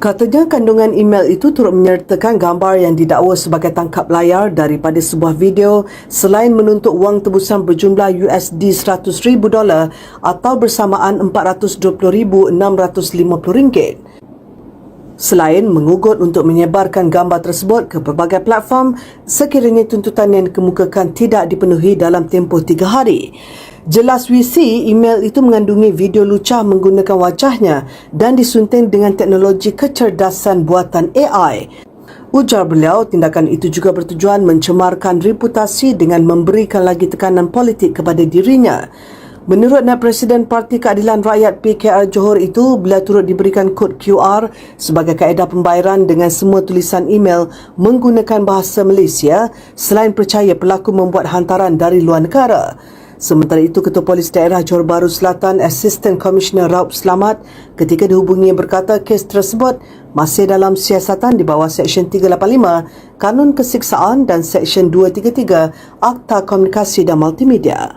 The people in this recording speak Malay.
Katanya kandungan email itu turut menyertakan gambar yang didakwa sebagai tangkap layar daripada sebuah video selain menuntut wang tebusan berjumlah USD 100,000 dolar atau bersamaan 420,650 ringgit. Selain mengugut untuk menyebarkan gambar tersebut ke pelbagai platform sekiranya tuntutan yang dikemukakan tidak dipenuhi dalam tempoh tiga hari. Jelas WC, email itu mengandungi video lucah menggunakan wajahnya dan disunting dengan teknologi kecerdasan buatan AI. Ujar beliau, tindakan itu juga bertujuan mencemarkan reputasi dengan memberikan lagi tekanan politik kepada dirinya. Menurut Naib Presiden Parti Keadilan Rakyat PKR Johor itu, bila turut diberikan kod QR sebagai kaedah pembayaran dengan semua tulisan email menggunakan bahasa Malaysia selain percaya pelaku membuat hantaran dari luar negara. Sementara itu, Ketua Polis Daerah Johor Bahru Selatan, Assistant Commissioner Raub Selamat ketika dihubungi berkata kes tersebut masih dalam siasatan di bawah Seksyen 385 Kanun Kesiksaan dan Seksyen 233 Akta Komunikasi dan Multimedia.